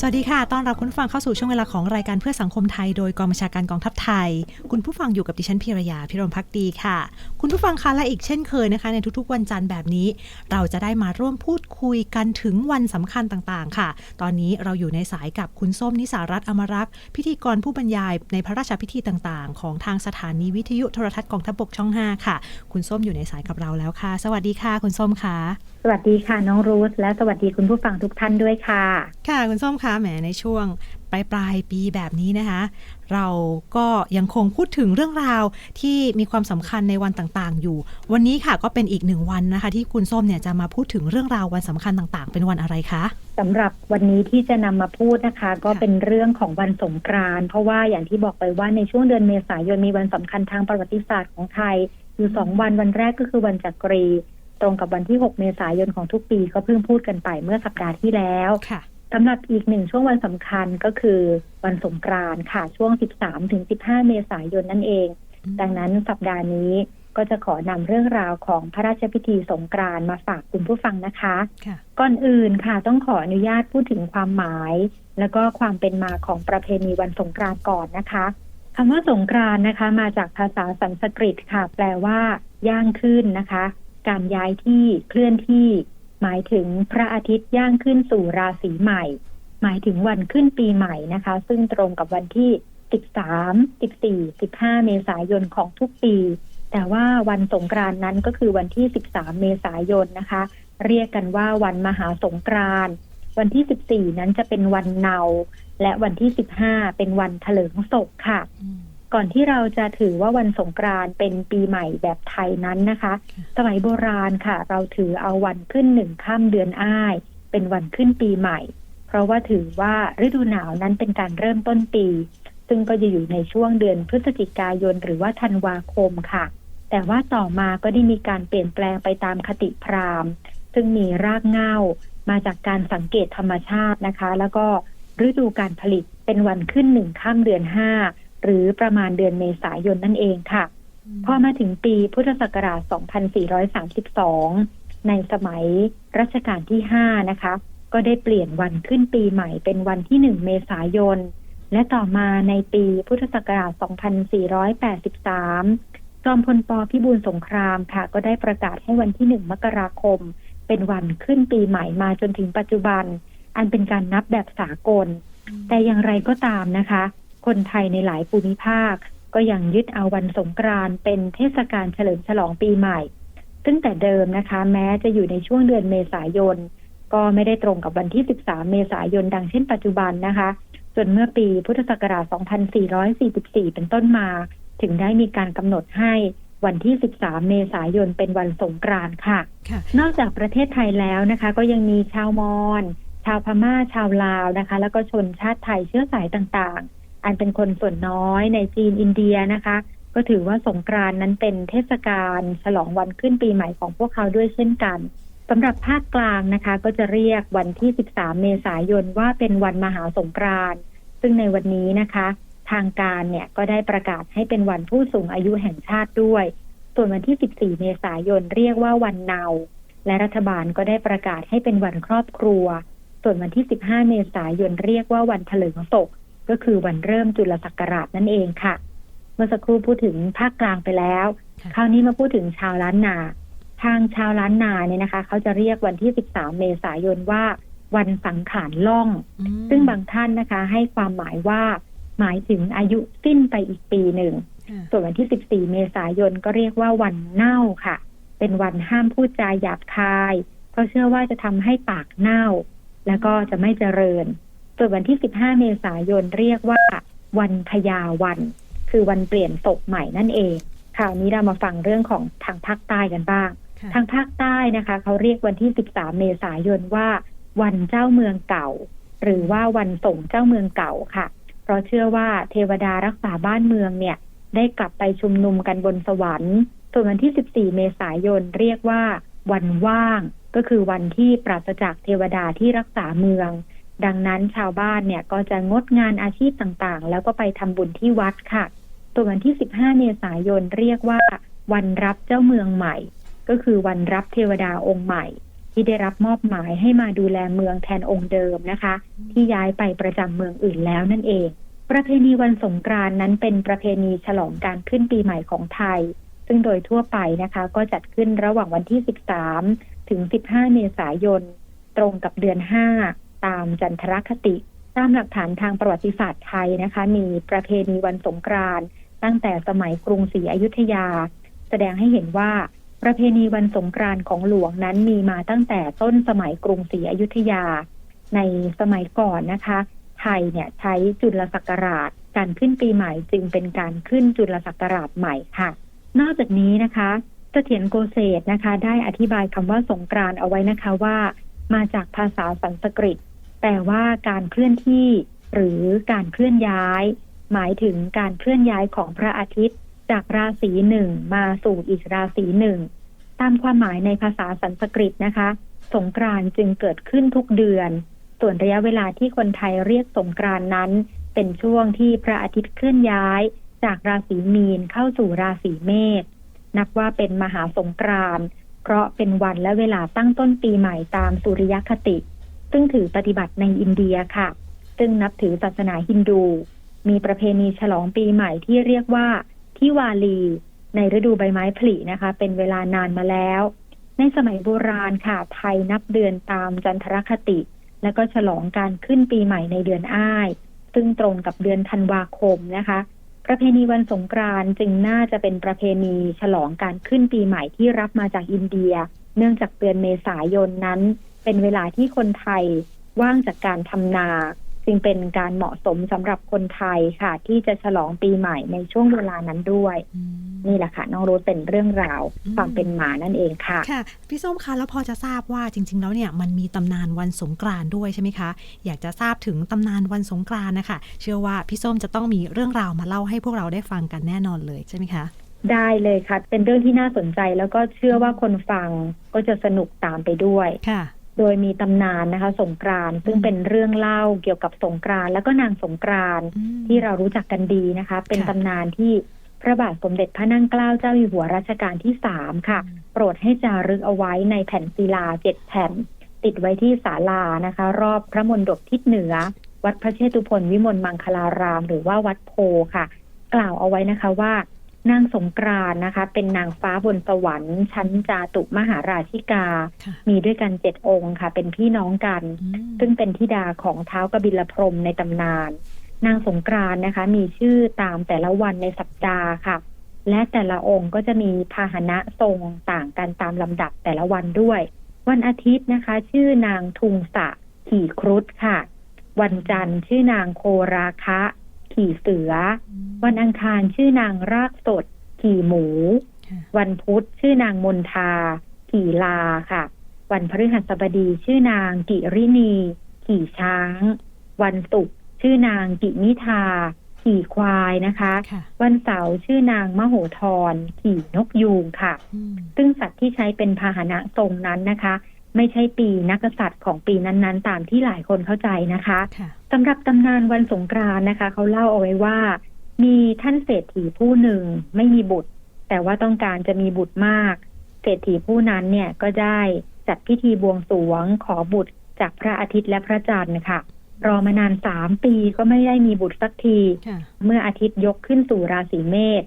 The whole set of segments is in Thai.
สวัสดีค่ะ ต้อนรับคุณผู้ฟังเข้าสู่ช่วงเวลาของรายการเพื่อสังคมไทย โดยกองบัญชาการกองทัพไทย คุณผู้ฟังอยู่กับดิฉันพิรยาพิรมพักดีค่ะ คุณผู้ฟังคะและอีกเช่นเคยนะคะ ในทุกๆ วันจันทร์แบบนี้ เราจะได้มาร่วมพูดคุยกันถึงวันสำคัญต่างๆ ค่ะ ตอนนี้เราอยู่ในสายกับคุณส้มนิสารัตน์อมรักษ์พิธีกรผู้บรรยายในพระราชพิธีต่างๆ ของทางสถานีวิทยุโทรทัศน์กองทัพบกช่อง 5 ค่ะ คุณส้มอยู่ในสายกับเราแล้วค่ะ สวัสดีค่ะ คุณส้มค่ะ สวัสดีค่ะน้องรูธและสวัสดีคุณผู้ฟังทุกท่านด้วยค่ะ ค่ะคุณส้มคะแหมในช่วงปลายปลายๆปีแบบนี้นะคะ เราก็ยังคงพูดถึงเรื่องราวที่มีความสำคัญในวันต่างๆ อยู่ วันนี้ค่ะก็เป็นอีกหนึ่งวันนะคะ ที่คุณส้มเนี่ยจะมาพูดถึงเรื่องราววันสำคัญต่างๆ เป็นวันอะไรคะสำหรับวันนี้ที่จะนำมาพูดนะคะ ก็เป็นเรื่องของวันสงกรานต์เพราะว่าอย่างที่บอกไปว่าในช่วงเดือนเมษายนมีวันสำคัญทางประวัติศาสตร์ของไทยอยู่สองวันวันแรกก็คือวันจักรีตรงกับวันที่ 6 เมษายนของทุกปีก็เพิ่งพูดกันไปเมื่อสัปดาห์ที่แล้วค่ะ สำหรับอีกหนึ่งช่วงวันสำคัญก็คือวันสงกรานต์ค่ะ ช่วง 13 ถึง 15 เมษายนนั่นเอง ดังนั้นสัปดาห์นี้ก็จะขอนำเรื่องราวของพระราชพิธีสงกรานต์มาฝากคุณผู้ฟังนะคะค่ะก่อนอื่นค่ะต้องขออนุญาตพูดถึงความหมาย แล้วก็ความเป็นมาของประเพณีวันสงกรานต์ก่อนนะคะคำว่าสงกรานต์นะคะ มาจากภาษาสันสกฤตค่ะ แปลว่า ย่างขึ้นนะคะ การย้ายที่เคลื่อนที่ หมายถึงพระอาทิตย์ย่างขึ้นสู่ราศีใหม่ หมายถึงวันขึ้นปีใหม่นะคะ ซึ่งตรงกับวันที่ 13 14 15 เมษายนของทุกปี แต่ว่าวันสงกรานนั้นก็คือวันที่ 13 เมษายนนะคะ เรียกกันว่าวันมหาสงกรานวันที่ 14 นั้นจะเป็นวันเนา และวันที่ 15 เป็นวันเถลิงศกค่ะ ก่อนที่เราจะถือว่าวันสงกรานต์เป็นปีใหม่แบบไทยนั้นนะคะ สมัยโบราณค่ะ เราถือเอาวันขึ้นหนึ่งค่ำเดือนอ้าย เป็นวันขึ้นปีใหม่ เพราะว่าถือว่าฤดูหนาวนั้นเป็นการเริ่มต้นปี ซึ่งก็จะอยู่ในช่วงเดือนพฤศจิกายนหรือว่าธันวาคมค่ะ แต่ว่าต่อมาก็ได้มีการเปลี่ยนแปลงไปตามคติพราหมณ์ ซึ่งมีรากเหง้ามาจากการสังเกตธรรมชาตินะคะ แล้วก็ฤดูการผลิตเป็นวันขึ้นหนึ่งค่ำเดือนห้า หรือประมาณเดือนเมษายนนั่นเองค่ะ พอมาถึงปีพุทธศักราช 2432 ในสมัยรัชกาลที่ 5 นะคะ ก็ได้เปลี่ยนวันขึ้นปีใหม่เป็นวันที่ 1 เมษายน และต่อมาในปีพุทธศักราช 2483 จอมพลปพิบูลสงครามค่ะ ก็ได้ประกาศให้วันที่ 1 มกราคม เป็นวันขึ้นปีใหม่มาจนถึงปัจจุบัน อันเป็นการนับแบบสากล แต่อย่างไรก็ตามนะคะ คนไทยในหลายภูมิภาค ก็ยังยึดเอาวันสงกรานต์เป็นเทศกาลเฉลิมฉลองปีใหม่ ซึ่งแต่เดิมนะคะ แม้จะอยู่ในช่วงเดือนเมษายน ก็ไม่ได้ตรงกับวันที่ 13 เมษายนดังเช่นปัจจุบันนะคะจนเมื่อปีพุทธศักราช 2444 เป็นต้นมา ถึงได้มีการกำหนดให้วันที่ 13 เมษายน เป็นวันสงกรานต์ค่ะค่ะนอกจากประเทศไทยแล้วนะคะ ก็ยังมีชาวมอญ ชาวพม่า ชาวลาวนะคะ แล้วก็ชนชาติไทยเชื้อสายต่างๆ อันเป็นคนส่วนน้อยในจีนอินเดียนะคะ ก็ถือว่าสงกรานนั้นเป็นเทศกาลฉลองวันขึ้นปีใหม่ของพวกเขาด้วยเช่นกันสำหรับภาคกลางนะคะ ก็จะเรียกวันที่ 13 เมษายนว่าเป็นวันมหาสงกรานต์ซึ่งในวันนี้นะคะ ทางการเนี่ยก็ได้ประกาศให้เป็นวันผู้สูงอายุแห่งชาติด้วย ส่วนวันที่ 14 เมษายนเรียกว่าวันเนา และรัฐบาลก็ได้ประกาศให้เป็นวันครอบครัว ส่วนวันที่ 15 เมษายนเรียกว่าวันเถลิงศก ก็คือวันเริ่มจุลศักราชนั่นเองค่ะ เมื่อสักครู่พูดถึงภาคกลางไปแล้วค่ะคราวนี้มาพูดถึงชาวล้านนา ทางชาวล้านนาเนี่ยนะคะ เขาจะเรียกวันที่ 13 เมษายนว่า วันสังขารล่องอืมซึ่งบางท่านนะคะ ให้ความหมายว่าหมายถึงอายุสิ้นไปอีกปีหนึ่งค่ะส่วนวันที่ 14 เมษายนก็เรียกว่าวันเน่าค่ะ เป็นวันห้ามพูดจาหยาบคาย เพราะเชื่อว่าจะทำให้ปากเน่า แล้วก็จะไม่เจริญ ส่วนวันที่ 15 เมษายนเรียกว่าวันพยาวัน คือวันเปลี่ยนศพใหม่นั่นเอง คราวนี้เรามาฟังเรื่องของทางภาคใต้กันบ้างค่ะทางภาคใต้นะคะเขาเรียกวันที่ 13 เมษายนว่า วันเจ้าเมืองเก่า หรือว่าวันส่งเจ้าเมืองเก่าค่ะ เพราะเชื่อว่าเทวดารักษาบ้านเมืองเนี่ย ได้กลับไปชุมนุมกันบนสวรรค์ส่วนวันที่ 14 เมษายนเรียกว่า วันว่าง ก็คือวันที่ปราศจากเทวดาที่รักษาเมือง ดังนั้นชาวบ้านเนี่ยก็จะงดงานอาชีพต่างๆ แล้วก็ไปทำบุญที่วัดค่ะส่วนวันที่ 15 เมษายนเรียกว่า วันรับเจ้าเมืองใหม่ ก็คือวันรับเทวดาองค์ใหม่ ที่ได้รับมอบหมายให้มาดูแลเมืองแทนองค์เดิมนะคะ ที่ย้ายไปประจำเมืองอื่นแล้วนั่นเอง ประเพณีวันสงกรานนั้นเป็นประเพณีฉลองการขึ้นปีใหม่ของไทย ซึ่งโดยทั่วไปนะคะ ก็จัดขึ้นระหว่างวันที่ 13 ถึง 15 เมษายน ตรงกับเดือน 5 ตามจันทรคติ ตามหลักฐานทางประวัติศาสตร์ไทยนะคะ มีประเพณีวันสงกรานต์ตั้งแต่สมัยกรุงศรีอยุธยา แสดงให้เห็นว่าประเพณีวันสงกรานต์ของหลวงนั้นมีมาตั้งแต่ต้นสมัยกรุงศรีอยุธยา ในสมัยก่อนนะคะ ไทยเนี่ยใช้จุลศักราช การขึ้นปีใหม่จึงเป็นการขึ้นจุลศักราชใหม่ค่ะ นอกจากนี้นะคะเสถียรโกเศสนะคะ ได้อธิบายคำว่าสงกรานต์เอาไว้นะคะว่า มาจากภาษาสันสกฤตแต่ว่าการเคลื่อนที่ หรือการเคลื่อนย้าย หมายถึงการเคลื่อนย้ายของพระอาทิตย์ จากราศีหนึ่งมาสู่อีกราศีหนึ่งตามความหมายในภาษาสันสกฤตนะคะ สงกรานจึงเกิดขึ้นทุกเดือน ส่วนระยะเวลาที่คนไทยเรียกสงกรานนั้น เป็นช่วงที่พระอาทิตย์เคลื่อนย้าย จากราศีมีนเข้าสู่ราศีเมษนับว่าเป็นมหาสงกราน เพราะเป็นวันและเวลาตั้งต้นปีใหม่ตามสุริยคติ ซึ่งถือปฏิบัติในอินเดียค่ะ ซึ่งนับถือศาสนาฮินดู มีประเพณีฉลองปีใหม่ที่เรียกว่าทิวาลี ในฤดูใบไม้ผลินะคะ เป็นเวลานานมาแล้ว ในสมัยโบราณค่ะ ไทยนับเดือนตามจันทรคติ แล้วก็ฉลองการขึ้นปีใหม่ในเดือนอ้าย ซึ่งตรงกับเดือนธันวาคมนะคะ ประเพณีวันสงกรานต์จึงน่าจะเป็นประเพณีฉลองการขึ้นปีใหม่ที่รับมาจากอินเดีย เนื่องจากเดือนเมษายนนั้น เป็นเวลาที่คนไทยว่างจากการทำนา จึงเป็นการเหมาะสมสำหรับคนไทยค่ะ ที่จะฉลองปีใหม่ในช่วงเวลานั้นด้วยอืมนี่แหละค่ะ น้องโรสเป็นเรื่องราวอืมความเป็นมานั่นเองค่ะ ค่ะ พี่ส้มคะแล้วพอจะทราบว่าจริง ๆ แล้วเนี่ยมันมีตำนานวันสงกรานต์ด้วยใช่ไหมคะ อยากจะทราบถึงตำนานวันสงกรานต์นะคะ เชื่อว่าพี่ส้มจะต้องมีเรื่องราวมาเล่าให้พวกเราได้ฟังกันแน่นอนเลยใช่ไหมคะได้เลยค่ะ เป็นเรื่องที่น่าสนใจแล้วก็เชื่อว่าคนฟังก็จะสนุกตามไปด้วยค่ะ โดยมีตำนานนะคะสงกรานต์ซึ่งอืมเป็นเรื่องเล่าเกี่ยวกับสงกรานต์แล้วก็นางสงกรานต์อืมที่เรารู้จักกันดีนะคะ เป็นค่ะตำนานที่พระบาทสมเด็จพระนั่งเกล้าเจ้าอยู่หัวรัชกาลที่สามค่ะ โปรดให้จารึกเอาไว้ในแผ่นศิลาเจ็ดแผ่น ติดไว้ที่ศาลานะคะ รอบพระมณฑปทิศเหนือ วัดพระเชตุพนวิมลมังคลาราม หรือว่าวัดโพค่ะ กล่าวเอาไว้นะคะว่า นางสงกรานต์นะคะ เป็นนางฟ้าบนสวรรค์ชั้นจาตุมหาราชิกาค่ะมีด้วยกันเจ็ดองค์ค่ะ เป็นพี่น้องกันอืมซึ่งเป็นธิดาของเท้าวกบิลพรหมในตำนาน นางสงกรานต์นะคะ มีชื่อตามแต่ละวันในสัปดาห์ค่ะ และแต่ละองค์ก็จะมีพาหนะทรงต่างกันตามลำดับแต่ละวันด้วย วันอาทิตย์นะคะ ชื่อนางทุงสะขี่ครุฑค่ะ วันจันทร์ชื่อนางโคราคะ ขี่เสือ วันอังคารชื่อนางรากสด ขี่หมูค่ะวันพุธชื่อนางมนทา ขี่ลาค่ะ วันพฤหัสบดีชื่อนางกิรินีขี่ช้าง วันศุกร์ชื่อนางกิมิทาขี่ควายนะคะค่ะวันเสาร์ชื่อนางมโหธรขี่นกยูงค่ะอืมซึ่งสัตว์ที่ใช้เป็นพาหนะทรงนั้นนะคะ ไม่ใช่ปีนักกษัตริย์ของปีนั้นๆ ตามที่หลายคนเข้าใจนะคะค่ะสำหรับตำนานวันสงกรานต์นะคะ เขาเล่าเอาไว้ว่า มีท่านเศรษฐีผู้หนึ่งไม่มีบุตร แต่ว่าต้องการจะมีบุตรมาก เศรษฐีผู้นั้นเนี่ยก็ได้จัดพิธีบวงสรวงขอบุตรจากพระอาทิตย์และพระจันทร์ค่ะ รอมานานสามปีก็ไม่ได้มีบุตรสักทีค่ะเมื่ออาทิตย์ยกขึ้นสู่ราศีเมษ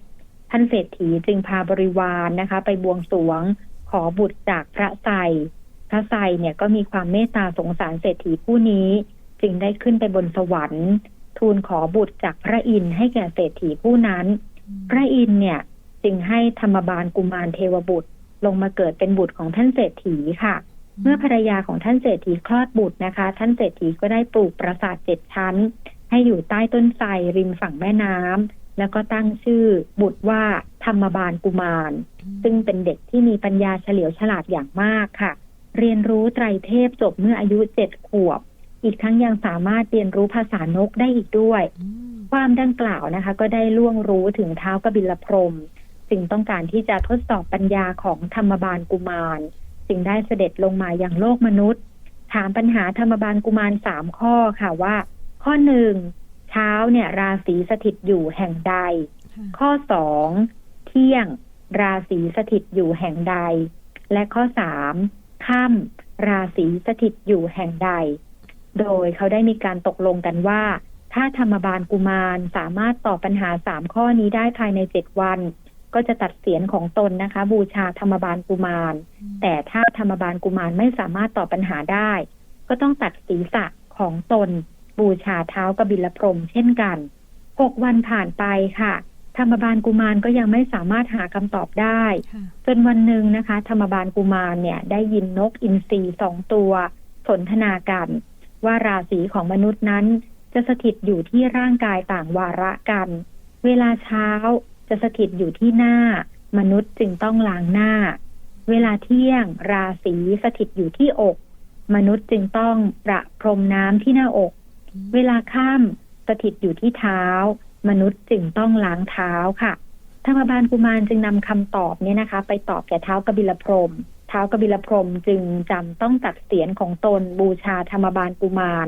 ท่านเศรษฐีจึงพาบริวารนะคะ ไปบวงสรวงขอบุตรจากพระไทร พระไทรเนี่ยก็มีความเมตตาสงสารเศรษฐีผู้นี้ จึงได้ขึ้นไปบนสวรรค์ ทูลขอบุตรจากพระอินทร์ให้แก่เศรษฐีผู้นั้น พระอินทร์เนี่ยจึงให้ธรรมบาลกุมารเทวบุตร ลงมาเกิดเป็นบุตรของท่านเศรษฐีค่ะ เมื่อภรรยาของท่านเศรษฐีคลอดบุตรนะคะ ท่านเศรษฐีก็ได้ปลูกปราสาทเจ็ดชั้น ให้อยู่ใต้ต้นไทรริมฝั่งแม่น้ำแล้วก็ตั้งชื่อบุตรว่าธรรมบาลกุมาร ซึ่งเป็นเด็กที่มีปัญญาเฉลียวฉลาดอย่างมากค่ะ เรียนรู้ไตรเทพจบเมื่ออายุเจ็ดขวบ อีกทั้งยังสามารถเรียนรู้ภาษานกได้อีกด้วยอืมความดังกล่าวนะคะ ก็ได้ล่วงรู้ถึงเท้าวกบิลพรหมจึงต้องการที่จะทดสอบปัญญาของธรรมบาลกุมารจึงได้เสด็จลงมาอย่างโลกมนุษย์ ถามปัญหาธรรมบาลกุมารสามข้อค่ะว่า ข้อหนึ่งเช้าเนี่ย ราศีสถิตอยู่แห่งใด ข้อสองเที่ยง ราศีสถิตอยู่แห่งใด และข้อสาม ค่ำราศีสถิตอยู่แห่งใด โดยเขาได้มีการตกลงกันว่า ถ้าธรรมบาลกุมารสามารถตอบปัญหาสามข้อนี้ได้ภายในเจ็ดวัน ก็จะตัดเสียนของตนนะคะ บูชาธรรมบาลกุมาร แต่ถ้าธรรมบาลกุมารไม่สามารถตอบปัญหาได้ ก็ต้องตัดศีรษะของตน บูชาเท้ากบิลพรมเช่นกันหกวันผ่านไปค่ะ ธรรมบาลกุมารก็ยังไม่สามารถหาคำตอบได้ค่ะจนวันหนึ่งนะคะ ธรรมบาลกุมารเนี่ยได้ยินนกอินทรีสองตัว สนทนากัน ว่าราศีของมนุษย์นั้น จะสถิตอยู่ที่ร่างกายต่างวาระกัน เวลาเช้าจะสถิตอยู่ที่หน้า มนุษย์จึงต้องล้างหน้า เวลาเที่ยง ราศีสถิตอยู่ที่อก มนุษย์จึงต้องประพรมน้ำที่หน้าอก เวลาค่ำสถิตอยู่ที่เท้า มนุษย์จึงต้องล้างเท้าค่ะธรรมบาลกุมารจึงนำคำตอบเนี่ยนะคะ ไปตอบแก่เท้ากบิลพรหมเท้ากบิลพรหมจึงจำต้องตัดเสียนของตนบูชาธรรมบาลกุมาร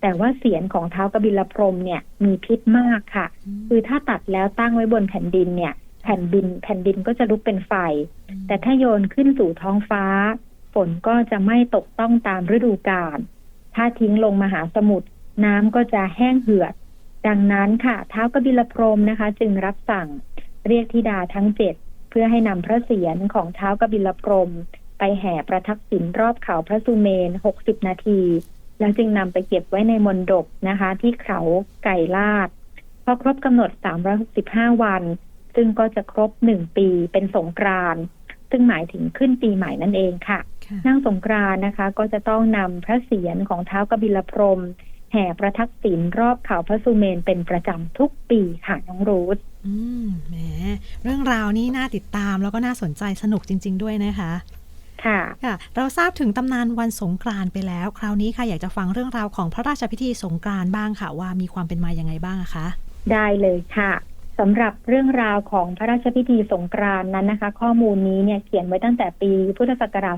แต่ว่าเสียนของเท้ากบิลพรหมเนี่ยมีพิษมากค่ะ คือถ้าตัดแล้วตั้งไว้บนแผ่นดินเนี่ย แผ่นดินแผ่นดินก็จะลุกเป็นไฟ แต่ถ้าโยนขึ้นสู่ท้องฟ้า ฝนก็จะไม่ตกต้องตามฤดูกาลถ้าทิ้งลงมหาสมุทรน้ำก็จะแห้งเหือด ดังนั้นค่ะเท้าวกบิลพรหมนะคะ จึงรับสั่งเรียกธิดาทั้งเจ็ดเพื่อให้นำพระเศียรของเท้าวกบิลพรหมไปแห่ประทักษิณรอบเขาพระสุเมนหกสิบนาที แล้วจึงนำไปเก็บไว้ในมณฑปนะคะ ที่เขาไก่ลาดพอครบกำหนด 365 วัน ซึ่งก็จะครบหนึ่งปีเป็นสงกรานต์ซึ่งหมายถึงขึ้นปีใหม่นั่นเองค่ะค่ะนั่งสงกรานต์นะคะ ก็จะต้องนำพระเศียรของเท้าวกบิลพรหม แห่ประทักษิณรอบเขาพระสุเมนเป็นประจำทุกปีค่ะน้องรูทอืมแหมเรื่องราวนี้น่าติดตามแล้วก็น่าสนใจสนุกจริง ๆ ด้วยนะคะ ค่ะค่ะ เราทราบถึงตำนานวันสงกรานต์ไปแล้ว คราวนี้ค่ะอยากจะฟังเรื่องราวของพระราชพิธีสงกรานต์บ้างค่ะ ว่ามีความเป็นมายังไงบ้างอะคะ ได้เลยค่ะสำหรับเรื่องราวของพระราชพิธีสงกรานต์นั้นนะคะ ข้อมูลนี้เนี่ยเขียนไว้ตั้งแต่ปีพุทธศักราช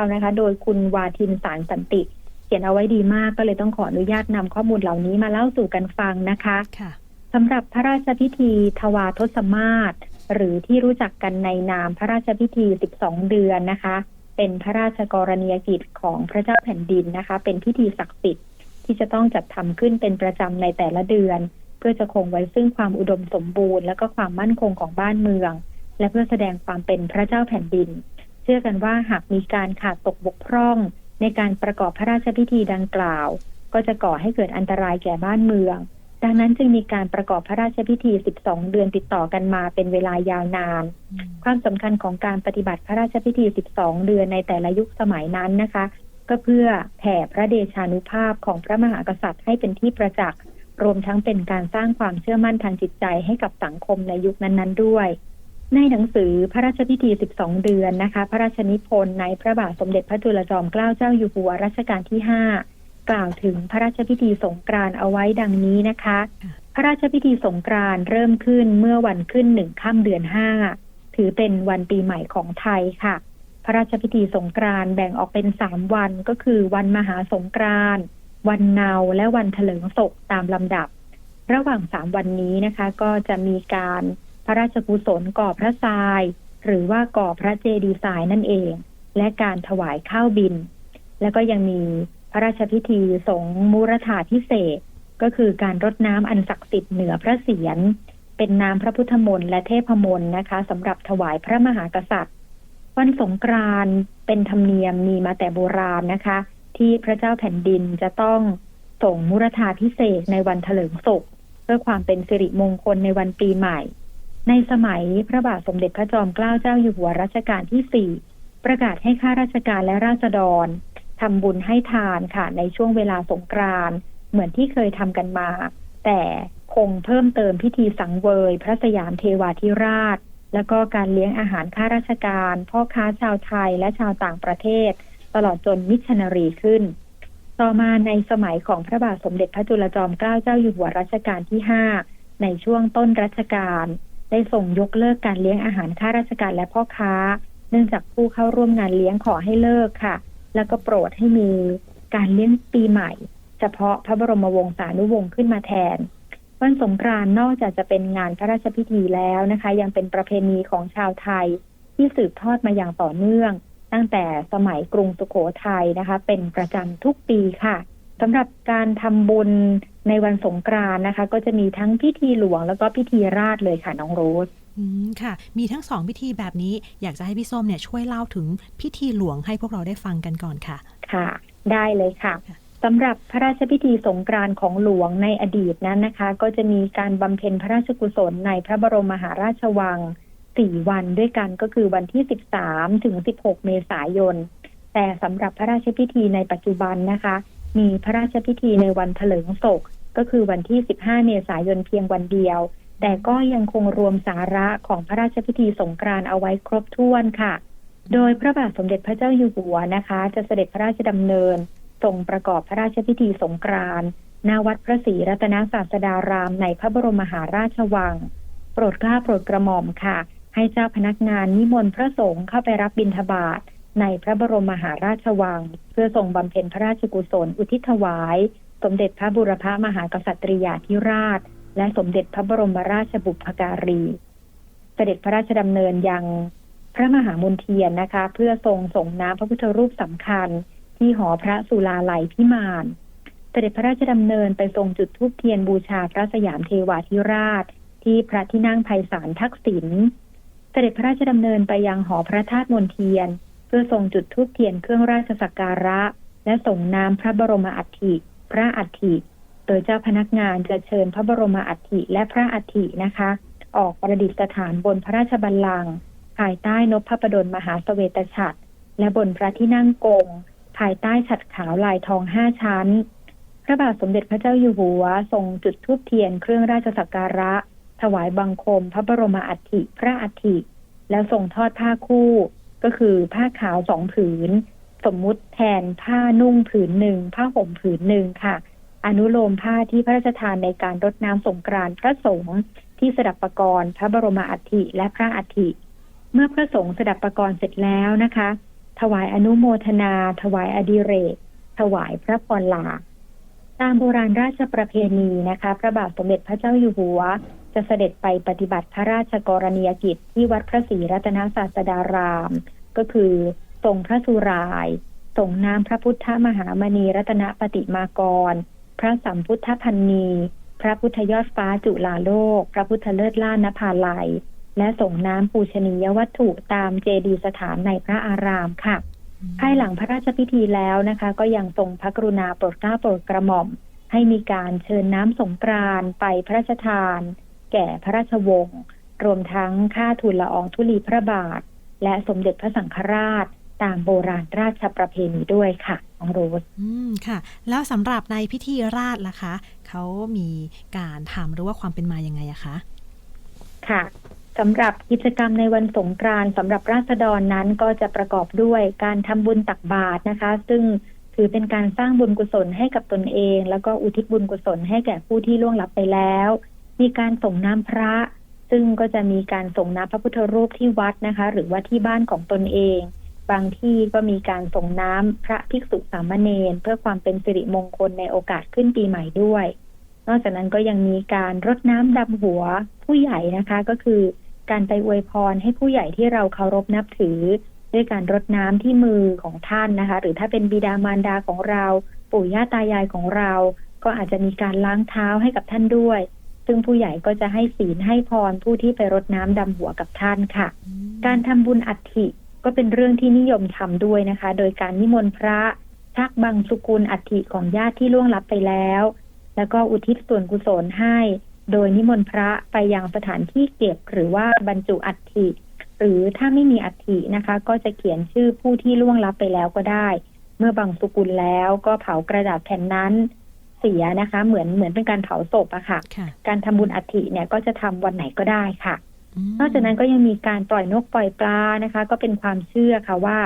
2559 นะคะ โดยคุณวาทินสารสันติเขียนเอาไว้ดีมากก็เลยต้องขออนุญาตนำข้อมูลเหล่านี้มาเล่าสู่กันฟังนะคะค่ะสำหรับพระราชพิธีทวาทศมาศหรือที่รู้จักกันในนามพระราชพิธี 12 เดือนนะคะ เป็นพระราชกรณียกิจของพระเจ้าแผ่นดินนะคะ เป็นพิธีศักดิ์สิทธิ์ที่จะต้องจัดทำขึ้นเป็นประจำในแต่ละเดือน เพื่อจะคงไว้ซึ่งความอุดมสมบูรณ์ และก็ความมั่นคงของบ้านเมือง และเพื่อแสดงความเป็นพระเจ้าแผ่นดิน เชื่อกันว่าหากมีการขาดตกบกพร่อง ในการประกอบพระราชพิธีดังกล่าว ก็จะก่อให้เกิดอันตรายแก่บ้านเมือง ดังนั้นจึงมีการประกอบพระราชพิธี 12 เดือนติดต่อกันมาเป็นเวลายาวนาน ความสำคัญของการปฏิบัติพระราชพิธี 12 เดือนในแต่ละยุคสมัยนั้นนะคะ ก็เพื่อแผ่พระเดชานุภาพของพระมหากษัตริย์ให้เป็นที่ประจักษ์รวมทั้งเป็นการสร้างความเชื่อมั่นทางจิตใจให้กับสังคมในยุคนั้นๆด้วย ในหนังสือพระราชพิธี 12 เดือนนะคะ พระราชนิพนธ์ในพระบาทสมเด็จพระจุลจอมเกล้าเจ้าอยู่หัวรัชกาลที่ 5 กล่าวถึงพระราชพิธีสงกรานต์เอาไว้ดังนี้นะคะ พระราชพิธีสงกรานต์เริ่มขึ้นเมื่อวันขึ้นหนึ่งค่ำเดือนห้าถือเป็นวันปีใหม่ของไทยค่ะ พระราชพิธีสงกรานต์แบ่งออกเป็นสามวันก็คือวันมหาสงกรานต์วันเนาและวันเถลิงศกตามลำดับ ระหว่างสามวันนี้นะคะ ก็จะมีการ พระราชกุศลก่อพระทราย หรือว่าก่อพระเจดีย์ทรายนั่นเอง และการถวายข้าวบิน แล้วก็ยังมีพระราชพิธีสงมุรธาพิเศษ ก็คือการรดน้ำอันศักดิ์สิทธิ์เหนือพระเศียรเป็นน้ำพระพุทธมนต์และเทพมนต์นะคะสำหรับถวายพระมหากษัตริย์ วันสงกรานต์เป็นธรรมเนียมมีมาแต่โบราณนะคะ ที่พระเจ้าแผ่นดินจะต้องส่งมุรธาพิเศษในวันเถลิงศกเพื่อความเป็นสิริมงคลในวันปีใหม่ ในสมัยพระบาทสมเด็จพระจอมเกล้าเจ้าอยู่หัวรัชกาลที่สี่ประกาศให้ข้าราชการและราษฎรทำบุญให้ทานค่ะในช่วงเวลาสงกรานต์เหมือนที่เคยทำกันมา แต่คงเพิ่มเติมพิธีสังเวย พระสยามเทวาธิราช แล้วก็การเลี้ยงอาหารข้าราชการ พ่อค้าชาวไทยและชาวต่างประเทศ ตลอดจนมิชชันนารีขึ้น ต่อมาในสมัยของพระบาทสมเด็จพระจุลจอมเกล้าเจ้าอยู่หัวรัชกาลที่ห้าในช่วงต้นรัชกาล ได้ส่งยกเลิกการเลี้ยงอาหารข้าราชการและพ่อค้า เนื่องจากผู้เข้าร่วมงานเลี้ยงขอให้เลิกค่ะ แล้วก็โปรดให้มีการเลี้ยงปีใหม่ เฉพาะพระบรมวงศานุวงศ์ขึ้นมาแทน วันสงกรานต์นอกจากจะเป็นงานพระราชพิธีแล้วนะคะ ยังเป็นประเพณีของชาวไทยที่สืบทอดมาอย่างต่อเนื่อง ตั้งแต่สมัยกรุงสุโขทัยนะคะ เป็นประจำทุกปีค่ะ สำหรับการทำบุญในวันสงกรานต์นะคะ ก็จะมีทั้งพิธีหลวงแล้วก็พิธีราชเลยค่ะน้องโรสอืมค่ะ มีทั้งสองพิธีแบบนี้อยากจะให้พี่ส้มเนี่ยช่วยเล่าถึงพิธีหลวงให้พวกเราได้ฟังกันก่อนค่ะ ค่ะ ได้เลยค่ะค่ะสำหรับพระราชพิธีสงกรานต์ของหลวงในอดีตนั้นนะคะ ก็จะมีการบำเพ็ญพระราชกุศลในพระบรมมหาราชวังสี่วันด้วยกันก็คือวันที่ 13 ถึง 16 เมษายน แต่สำหรับพระราชพิธีในปัจจุบันนะคะ มีพระราชพิธีในวันเถลิงศก ก็คือวันที่ 15 เมษายนเพียงวันเดียว แต่ก็ยังคงรวมสาระของพระราชพิธีสงกรานต์เอาไว้ครบถ้วนค่ะ โดยพระบาทสมเด็จพระเจ้าอยู่หัวนะคะ จะเสด็จพระราชดำเนินทรงประกอบพระราชพิธีสงกรานต์ณวัดพระศรีรัตนศาสดารามในพระบรมมหาราชวัง โปรดเกล้าโปรดกระหม่อมค่ะ ให้เจ้าพนักงานนิมนต์พระสงฆ์เข้าไปรับบิณฑบาต ในพระบรมมหาราชวัง เพื่อทรงบำเพ็ญพระราชกุศลอุทิศถวาย สมเด็จพระบุรพมหากษัตริยาธิราช และสมเด็จพระบรมราชบุพการี เสด็จพระราชดำเนินยังพระมหามนเทียนนะคะ เพื่อทรงส่งน้ำพระพุทธรูปสำคัญ ที่หอพระสุลาลัยพิมานเสด็จพระราชดำเนินไปทรงจุดธูปเทียนบูชาพระสยามเทวาธิราช ที่พระที่นั่งไพศาลทักษิณเสด็จพระราชดำเนินไปยังหอพระธาตุมนเทียน พื่อทรงจุดธูปเทียนเครื่องราชสักการะ และส่งน้ำพระบรมอัฐิพระอัฐิโดยเจ้าพนักงานจะเชิญพระบรมอัฐิและพระอัฐินะคะ ออกประดิษฐานบนพระราชบัลลังก์ภายใต้นพพระประดลมหาเสวตฉัตรและบนพระที่นั่งกง ภายใต้ฉัตรขาวลายทองห้าชั้น พระบาทสมเด็จพระเจ้าอยู่หัวทรงจุดธูปเทียนเครื่องราชสักการะ ถวายบังคมพระบรมอัฐิพระอัฐิแล้วทรงทอดผ้าคู่ ก็คือผ้าขาวสองผืน สมมุติแทนผ้านุ่งผืนหนึ่งผ้าห่มผืนหนึ่งค่ะ อนุโลมผ้าที่พระราชทานในการรดน้ำสงกรานต์พระสงฆ์ที่สดับประกรณ์พระบรมอัฐิและพระอัฐิ เมื่อพระสงฆ์สดับประกรณ์เสร็จแล้วนะคะ ถวายอนุโมทนา ถวายอดิเรก ถวายพระพรลาตามโบราณราชประเพณีนะคะ พระบาทสมเด็จพระเจ้าอยู่หัว จะเสด็จไปปฏิบัติพระราชกรณียกิจที่วัดพระศรีรัตนศาสดาราม ก็คือทรงพระสุรายส่งน้ำพระพุทธมหามณีรัตนปฏิมากร พระสัมพุทธพันนีพระพุทธยอดฟ้าจุฬาโลก พระพุทธเลิศล่านภาลัย และส่งน้ำปูชนียวัตถุตามเจดีย์สถานในพระอารามค่ะ ภายหลังพระราชพิธีแล้วนะคะ ก็ยังทรงพระกรุณาโปรดเกล้าโปรดกระหม่อม ให้มีการเชิญน้ำสงกรานไปพระราชทาน แก่พระราชวงศ์รวมทั้งค่าทูลละอองธุลีพระบาท และสมเด็จพระสังฆราชตามโบราณราชประเพณีด้วยค่ะน้องโรสอืมค่ะ แล้วสำหรับในพิธีราชล่ะคะเขามีการทำหรือว่าความเป็นมายังไงอะคะ ค่ะสำหรับกิจกรรมในวันสงกรานต์สำหรับราษฎรนั้นก็จะประกอบด้วยการทำบุญตักบาตรนะคะ ซึ่งถือเป็นการสร้างบุญกุศลให้กับตนเอง แล้วก็อุทิศบุญกุศลให้แก่ผู้ที่ล่วงลับไปแล้ว มีการส่งน้ำพระ ซึ่งก็จะมีการส่งน้ำพระพุทธรูปที่วัดนะคะ หรือว่าที่บ้านของตนเอง บางที่ก็มีการส่งน้ำพระภิกษุสามเณรเพื่อความเป็นสิริมงคลในโอกาสขึ้นปีใหม่ด้วย นอกจากนั้นก็ยังมีการรดน้ำดำหัวผู้ใหญ่นะคะ ก็คือการไปอวยพรให้ผู้ใหญ่ที่เราเคารพนับถือ ด้วยการรดน้ำที่มือของท่านนะคะ หรือถ้าเป็นบิดามารดาของเรา ปู่ย่าตายายของเรา ก็อาจจะมีการล้างเท้าให้กับท่านด้วย ซึ่งผู้ใหญ่ก็จะให้ศีลให้พรผู้ที่ไปรดน้ำดำหัวกับท่านค่ะ การทำบุญอัฐิก็เป็นเรื่องที่นิยมทำด้วยนะคะ โดยการนิมนต์พระชักบังสุกุลอัฐิของญาติที่ล่วงลับไปแล้ว แล้วก็อุทิศส่วนกุศลให้ โดยนิมนต์พระไปยังสถานที่เก็บหรือว่าบรรจุอัฐิหรือถ้าไม่มีอัฐินะคะ ก็จะเขียนชื่อผู้ที่ล่วงลับไปแล้วก็ได้ เมื่อบังสุกุลแล้วก็เผากระดาษแผ่นนั้น เสียนะคะ เหมือนเหมือนเป็นการเผาศพอะค่ะค่ะการทำบุญอัฐิเนี่ยก็จะทำวันไหนก็ได้ค่ะมนอกจากนั้นก็ยังมีการปล่อยนกปล่อยปลานะคะ ก็เป็นความเชื่อค่ะว่า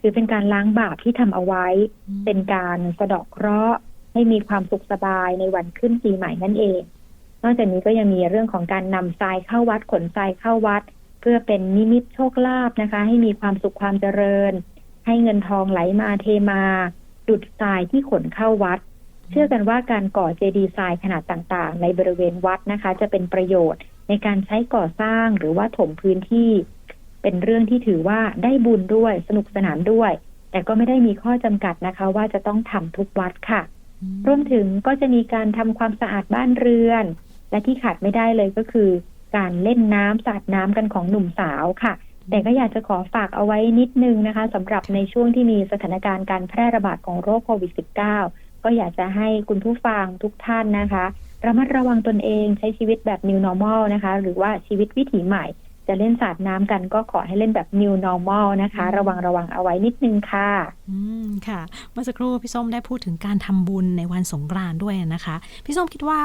ถือเป็นการล้างบาปที่ทำเอาไว้อืมเป็นการสะเดาะเคราะห์ให้มีความสุขสบายในวันขึ้นปีใหม่นั่นเอง นอกจากนี้ก็ยังมีเรื่องของการนำทรายเข้าวัดขนทรายเข้าวัด เพื่อเป็นนิมิตโชคลาภนะคะ ให้มีความสุขความเจริญ ให้เงินทองไหลมาเทมา ดุดทรายที่ขนเข้าวัด เชื่อกันว่าการก่อเจดีย์ทรายขนาดต่างๆ ในบริเวณวัดนะคะ จะเป็นประโยชน์ในการใช้ก่อสร้างหรือว่าถมพื้นที่ เป็นเรื่องที่ถือว่าได้บุญด้วยสนุกสนานด้วย แต่ก็ไม่ได้มีข้อจำกัดนะคะ ว่าจะต้องทำทุกวัดค่ะ รวมถึงก็จะมีการทำความสะอาดบ้านเรือน และที่ขาดไม่ได้เลยก็คือ การเล่นน้ำสาดน้ำกันของหนุ่มสาวค่ะแต่ก็อยากจะขอฝากเอาไว้นิดนึงนะคะสำหรับในช่วงที่มีสถานการณ์การแพร่ระบาดของโรคโควิด -19 ก็อยากจะให้คุณผู้ฟังทุกท่านนะคะระมัดระวังตนเองใช้ชีวิตแบบ new normal นะคะ หรือว่าชีวิตวิถีใหม่ จะเล่นสาดน้ำกันก็ขอให้เล่นแบบ new normal นะคะ ระวังระวังเอาไว้นิดนึงค่ะ อืมค่ะ เมื่อสักครู่พี่ส้มได้พูดถึงการทำบุญในวันสงกรานต์ด้วยนะคะ พี่ส้มคิดว่า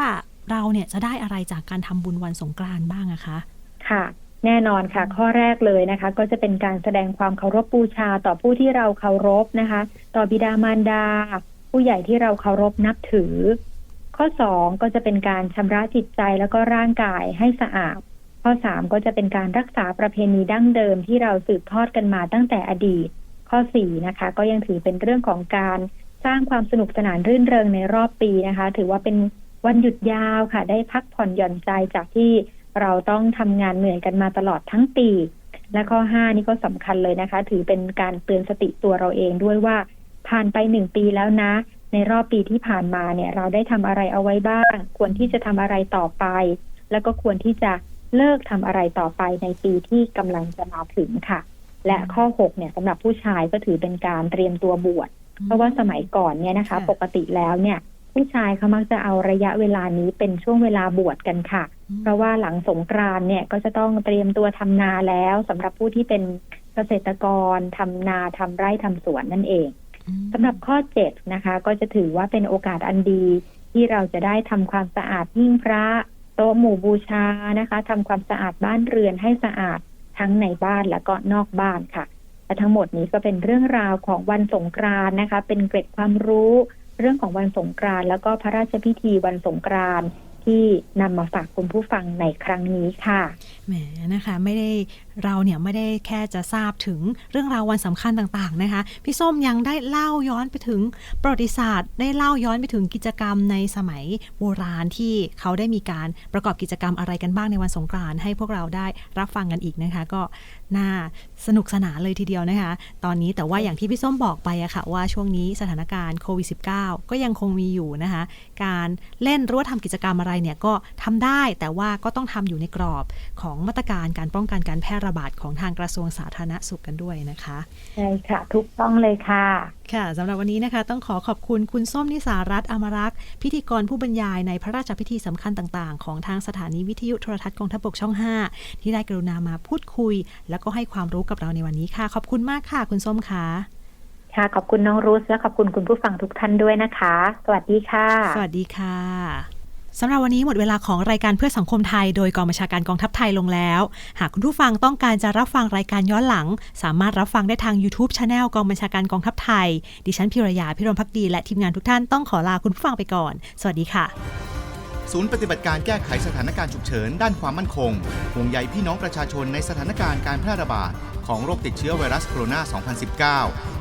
เราเนี่ยจะได้อะไรจากการทำบุญวันสงกรานต์บ้างอะคะค่ะแน่นอนค่ะ ข้อแรกเลยนะคะ ก็จะเป็นการแสดงความเคารพบูชาต่อผู้ที่เราเคารพนะคะ ต่อบิดามารดา ผู้ใหญ่ที่เราเคารพนับถือ ข้อสองก็จะเป็นการชำระจิตใจแล้วก็ร่างกายให้สะอาด ข้อสามก็จะเป็นการรักษาประเพณีดั้งเดิมที่เราสืบทอดกันมาตั้งแต่อดีต ข้อสี่นะคะ ก็ยังถือเป็นเรื่องของการสร้างความสนุกสนานรื่นเริงในรอบปีนะคะ ถือว่าเป็นวันหยุดยาวค่ะ ได้พักผ่อนหย่อนใจจากที่เราต้องทำงานเหนื่อยกันมาตลอดทั้งปี และข้อห้านี่ก็สำคัญเลยนะคะ ถือเป็นการเตือนสติตัวเราเองด้วยว่า ผ่านไปหนึ่งปีแล้วนะ ในรอบปีที่ผ่านมาเนี่ย เราได้ทำอะไรเอาไว้บ้าง ควรที่จะทำอะไรต่อไป แล้วก็ควรที่จะเลิกทำอะไรต่อไปในปีที่กำลังจะมาถึงค่ะ และข้อหกเนี่ยสำหรับผู้ชายก็ถือเป็นการเตรียมตัวบวชเพราะว่าสมัยก่อนเนี่ยนะคะค่ะปกติแล้วเนี่ย ผู้ชายเขามักจะเอาระยะเวลานี้เป็นช่วงเวลาบวชกันค่ะ เพราะว่าหลังสงกรานต์เนี่ยก็จะต้องเตรียมตัวทำนาแล้วสำหรับผู้ที่เป็นเกษตรกรทำนาทำไร่ทำสวนนั่นเองอืม สำหรับข้อเจ็ดนะคะ ก็จะถือว่าเป็นโอกาสอันดี ที่เราจะได้ทำความสะอาดหิ้งพระ โต๊ะหมู่บูชานะคะทำความสะอาดบ้านเรือนให้สะอาดทั้งในบ้านและก็นอกบ้านค่ะและทั้งหมดนี้ก็เป็นเรื่องราวของวันสงกรานต์นะคะ เป็นเกร็ดความรู้ เรื่องของวันสงกรานต์แล้วก็พระราชพิธีวันสงกรานต์ที่นำมาฝากคุณผู้ฟังในครั้งนี้ค่ะ แหมนะคะ ไม่ได้เราเนี่ยไม่ได้แค่จะทราบถึงเรื่องราววันสำคัญต่างๆนะคะ พี่ส้มยังได้เล่าย้อนไปถึงประวัติศาสตร์ ได้เล่าย้อนไปถึงกิจกรรมในสมัยโบราณที่เขาได้มีการประกอบกิจกรรมอะไรกันบ้างในวันสงกรานต์ให้พวกเราได้รับฟังกันอีกนะคะ ก็น่าสนุกสนานเลยทีเดียวนะคะ ตอนนี้แต่ว่าอย่างที่พี่ส้มบอกไปอะค่ะว่าช่วงนี้สถานการณ์โควิด -19 ก็ยังคงมีอยู่นะคะ การเล่นรือว่าทำกิจกรรมอะไรเนี่ยก็ทำได้แต่ว่าก็ต้องทำอยู่ในกรอบของมาตรการการป้องกันการแพร่ระบาดของทางกระทรวงสาธารณสุขกันด้วยนะคะใช่ค่ะทุกต้องเลยค่ะ ค่ะสำหรับวันนี้นะคะ ต้องขอขอบคุณคุณส้มนิสารัตน์อมรักษ์พิธีกรผู้บรรยายในพระราชพิธีสำคัญต่างๆ ของทางสถานีวิทยุโทรทัศน์กองทัพบกช่อง 5 ที่ได้กรุณามาพูดคุย แล้วก็ให้ความรู้กับเราในวันนี้ค่ะ ขอบคุณมากค่ะ คุณส้มค่ะค่ะ ขอบคุณน้องรุสและขอบคุณคุณผู้ฟังทุกท่านด้วยนะคะ สวัสดีค่ะ สวัสดีค่ะ สำหรับวันนี้หมดเวลาของรายการเพื่อสังคมไทย โดยกองบัญชาการกองทัพไทยลงแล้ว หากคุณผู้ฟังต้องการจะรับฟังรายการย้อนหลัง สามารถรับฟังได้ทาง YouTube c h anel กองบัญชาการกองทัพไทย ดิฉันพิรยาพิรมพักดีและทีมงานทุกท่านต้องขอลาคุณผู้ฟังไปก่อน สวัสดีค่ะ ศูนย์ปฏิบัติการแก้ไขสถานการณ์ฉุกเฉินด้านความมั่นคงห่วงใยพี่น้องประชาชนในสถานการณ์การแพร่ระบาดของโรคติดเชื้อไวรัสโคโรนา 2019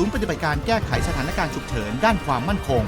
ศูนย์ปฏิบัติการแก้ไขสถานการณ์ฉุกเฉินด้านความมั่นคง